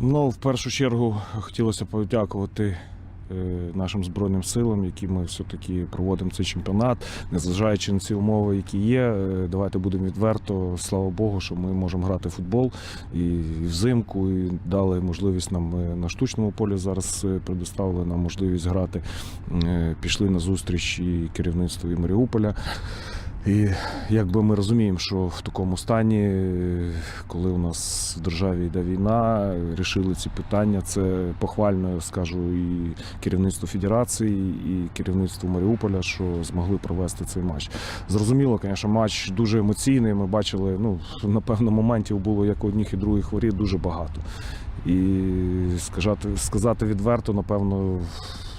Ну, в першу чергу хотілося подякувати е, нашим Збройним силам, які ми все-таки проводимо цей чемпіонат, незважаючи на ці умови, які є. Е, Давайте будемо відверто. Слава Богу, що ми можемо грати в футбол і взимку, і дали можливість нам е, на штучному полі зараз предоставили нам можливість грати. Пішли на зустріч і керівництво і Маріуполя. І якби ми розуміємо, що в такому стані, коли у нас в державі йде війна, рішили ці питання. Це похвально скажу і керівництву Федерації, і керівництву Маріуполя, що змогли провести цей матч. Зрозуміло, звісно, матч дуже емоційний. Ми бачили, ну напевно, моментів було як одних і других воріт дуже багато. І сказати, сказати відверто, напевно,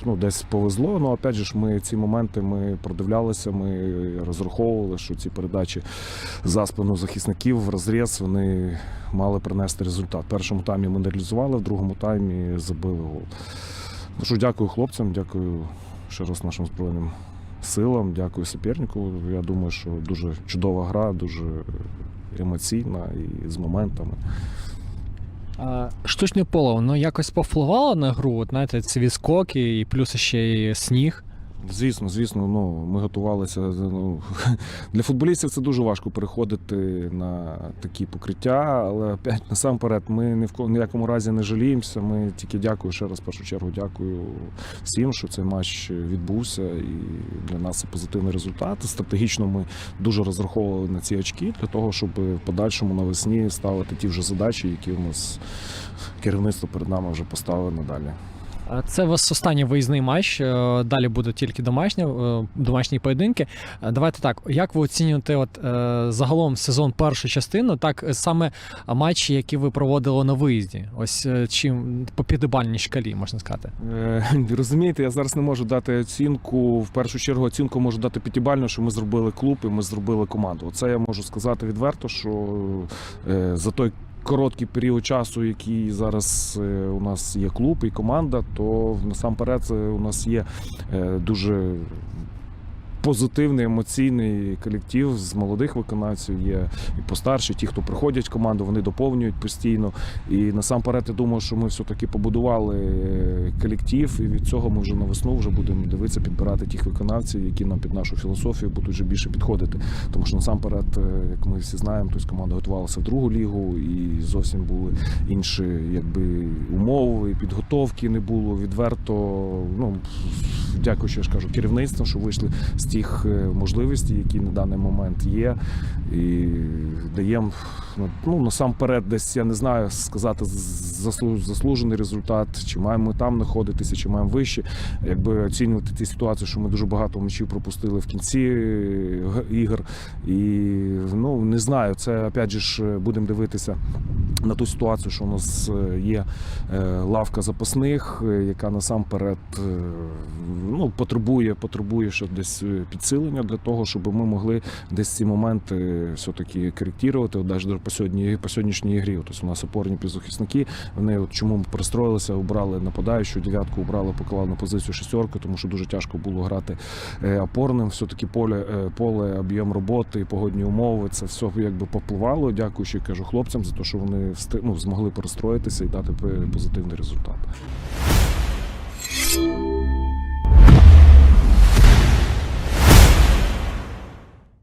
ну, десь повезло. Ну, опять же, ж, ми ці моменти ми продивлялися, ми розраховували, що ці передачі за спину захисників в розріз вони мали принести результат. В першому таймі ми не реалізували, в другому таймі забили гол. Ну що, дякую хлопцям, дякую ще раз нашим збройним силам, дякую супернику. Я думаю, що дуже чудова гра, дуже емоційна і з моментами. Штучне поле, воно якось повпливало на гру, от, знаєте, ці відскоки і плюс ще й сніг. Звісно, звісно, ну ми готувалися. Ну для футболістів це дуже важко переходити на такі покриття, але опять насамперед ми ні в ніякому разі не жаліємося. Ми тільки дякую ще раз. В першу чергу дякую всім, що цей матч відбувся, і для нас це позитивний результат. Стратегічно ми дуже розраховували на ці очки для того, щоб в подальшому навесні ставити ті вже задачі, які у нас керівництво перед нами вже поставило надалі. Це у вас останній виїзний матч. е, Далі буде тільки домашні, е, домашні поєдинки. Е, Давайте так. Як ви оцінюєте от, загалом сезон першу частину, так саме матчі, які ви проводили на виїзді? Ось чим по п'ятибальній шкалі, можна сказати. Розумієте, я зараз не можу дати оцінку. В першу чергу оцінку можу дати п'ятибальну, що ми зробили клуб і ми зробили команду. Оце я можу сказати відверто, що за той короткий період часу, який зараз е, у нас є клуб і команда, то насамперед е, у нас є е, дуже. Позитивний емоційний колектив з молодих виконавців є і постарші, ті, хто приходять в команду, вони доповнюють постійно. І насамперед я думаю, що ми все-таки побудували е, колектив, і від цього ми вже на весну вже будемо дивитися, підбирати тих виконавців, які нам під нашу філософію будуть вже більше підходити. Тому що насамперед, е, як ми всі знаємо, тобто команда готувалася в другу лігу, і зовсім були інші якби, умови, підготовки не було відверто. Ну, дякую, що ж кажу, керівництву, що вийшли з тих е, можливостей, які на даний момент є. І даємо ну, насамперед, десь я не знаю сказати заслужений результат, чи маємо ми там знаходитися, чи маємо вище. Якби оцінювати ті ситуації, що ми дуже багато м'ячів пропустили в кінці е, ігор. І ну не знаю, це опять же ж будемо дивитися на ту ситуацію, що у нас е, є е, лавка запасних, е, яка насамперед е, ну, потребує, потребує ще десь е, підсилення для того, щоб ми могли десь ці моменти все-таки коректувати, навіть по, сьогодні, по сьогоднішній грі. Тобто у нас опорні півзахисники, вони от чому пристроїлися, обрали нападаючу, дев'ятку обрали, поклали на позицію шестерку, тому що дуже тяжко було грати е, опорним. Все-таки поле, е, поле, об'єм роботи, погодні умови, це все якби попливало. Дякуючи кажу хлопцям за те, що вони ну, змогли перестроїтися і дати позитивний результат.